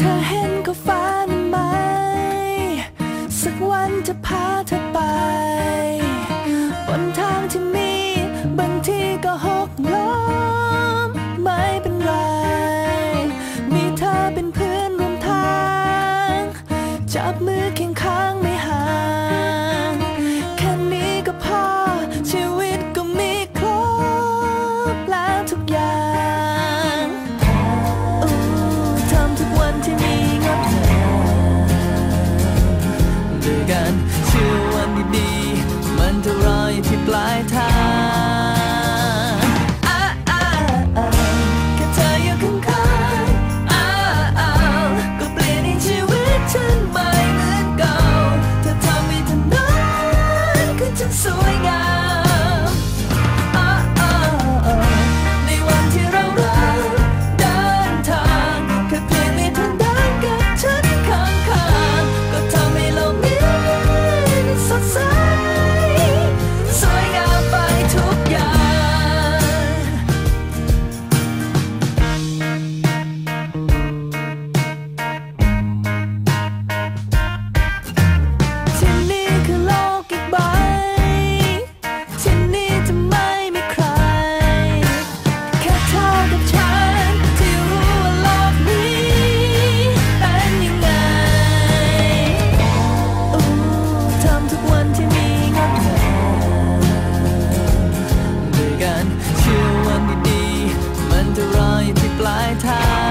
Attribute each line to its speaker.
Speaker 1: ธอเห็นก็ฟ้านั้นไหม สักวันจะพาเธอไป บนทางที่มีบางทีก็หกล้มไม่เป็นไร มีเธอเป็นเพื่อนร่วมทาง จับมือเคีง อยที่ปลายทาง